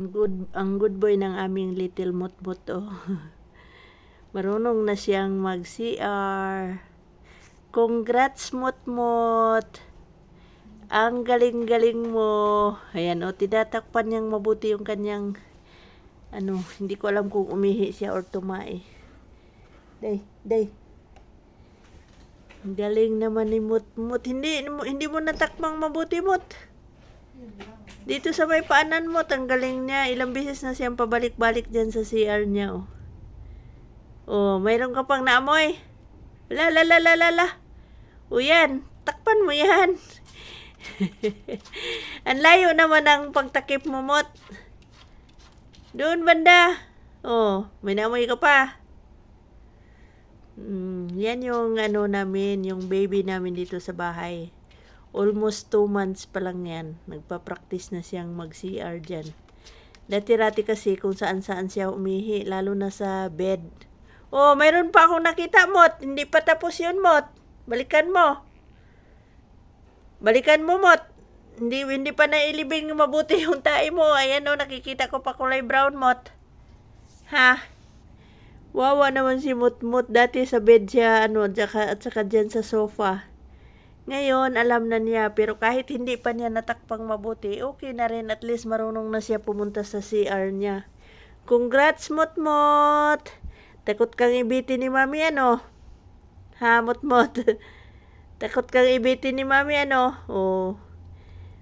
Good, ang good boy ng aming little mutmut oh. Marunong na siyang mag-CR. Congrats mutmut. Ang galing-galing mo. Ayan oh, tinatakpan niyang mabuti yung kanyang ano, hindi ko alam kung umihi siya or tumae. Day, day. Galing naman ni Mutmut. Hindi, hindi mo natakmang mabuti, Mut. Dito sa may paanan mo, tanggaling niya. Ilang beses na siyang pabalik-balik dyan sa CR niya, oh. Oh, mayroon ka pang naamoy. Wala, la, la, la, la, la. O yan, takpan mo yan. Ang layo naman ang pagtakip mo, Mot. Doon, banda. Oh, may naamoy ka pa. Mm, yan yung ano namin, yung baby namin dito sa bahay. Almost two months pa lang yan. Nagpa-practice na siyang mag-CR dyan. Dati-rati kasi kung saan-saan siya umihi, lalo na sa bed. Oh, mayroon pa akong nakita, Mot. Hindi pa tapos yun, Mot. Balikan mo. Balikan mo, Mot. Hindi, hindi pa nailibing mabuti yung tae mo. Ayan o, nakikita ko pa kulay brown, Mot. Ha? Wawa naman si Mutmut. Dati sa bed siya, ano, tsaka, at saka dyan sa sofa. Ngayon, alam na niya, pero kahit hindi pa niya natakpang mabuti, okay na rin. At least marunong na siya pumunta sa CR niya. Congrats, Mutmut! Takot kang ibitin ni Mami, ano? Ha, Mutmut? Takot kang ibitin ni Mami, ano? Oh.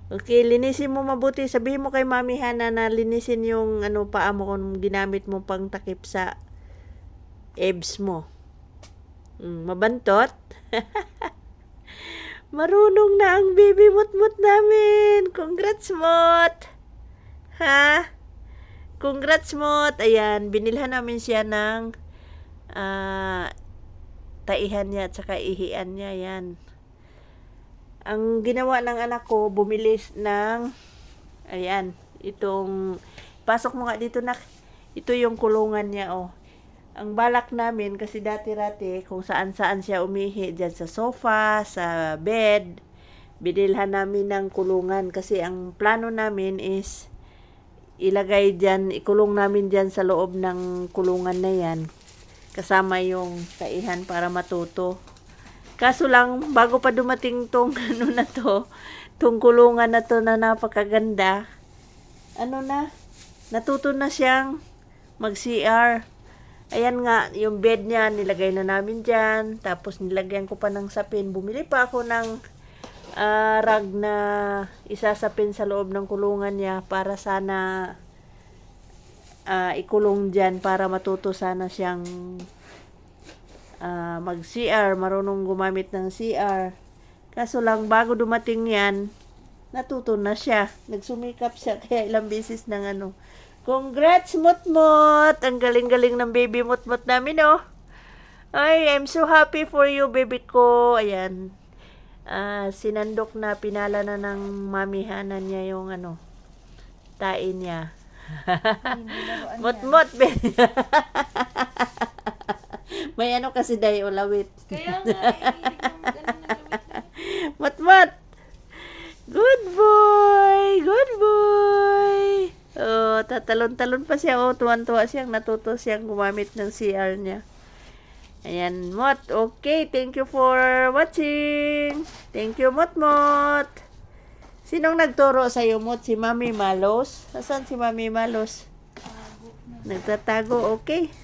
Okay, linisin mo mabuti. Sabihin mo kay Mami Hana na linisin yung ano paa mo kung ginamit mo pang takip sa ebs mo. Mm, mabantot. Marunong na ang baby mut-mut namin. Congrats, Mot. Ha? Congrats, Mot. Ayan, binilhan namin siya ng ah, taihan niya at saka ihian niya. Yan. Ang ginawa ng anak ko, bumili ng ayan, itong pasok mo nga dito nak. Ito yung kulungan niya, oh ang balak namin kasi dati-rati kung saan-saan siya umihi dyan sa sofa, sa bed, binilhan namin ng kulungan kasi ang plano namin is ilagay dyan, ikulong namin dyan sa loob ng kulungan na yan kasama yung taihan para matuto. Kaso lang, bago pa dumating tong ano na to, tong kulungan na to na napakaganda, ano na, natuto na siyang mag-CR. Ayan nga, yung bed niya, nilagay na namin dyan. Tapos nilagyan ko pa ng sapin. Bumili pa ako ng ah, rag na isasapin sa loob ng kulungan niya para sana ah, ikulong dyan para matuto sana siyang ah, mag-CR, marunong gumamit ng CR. Kaso lang, bago dumating yan, natuto na siya. Nagsumikap siya, kaya ilang beses ng ano, Congrats, Mutmut! Ang galing-galing ng baby Mutmut namin, oh. Ay, I'm so happy for you, baby ko. Ayan. Ah, sinandok na, pinala na ng mamihanan niya yung ano, tae niya. Mutmut, be. May ano kasi day ulawit. Kaya nga, eh, hindi ko mag-ano ng gawin. Mutmut! Good boy! Good boy! Tatalon-talon pa siya. Oh, tuwan-tuwa siyang natuto siyang gumamit ng CR niya. Ayan, Mot. Okay, thank you for watching. Thank you, Mot Mot. Sinong nagturo sa iyo, Mot? Si Mami Malos? Asan si Mami Malos? Nagtatago, okay.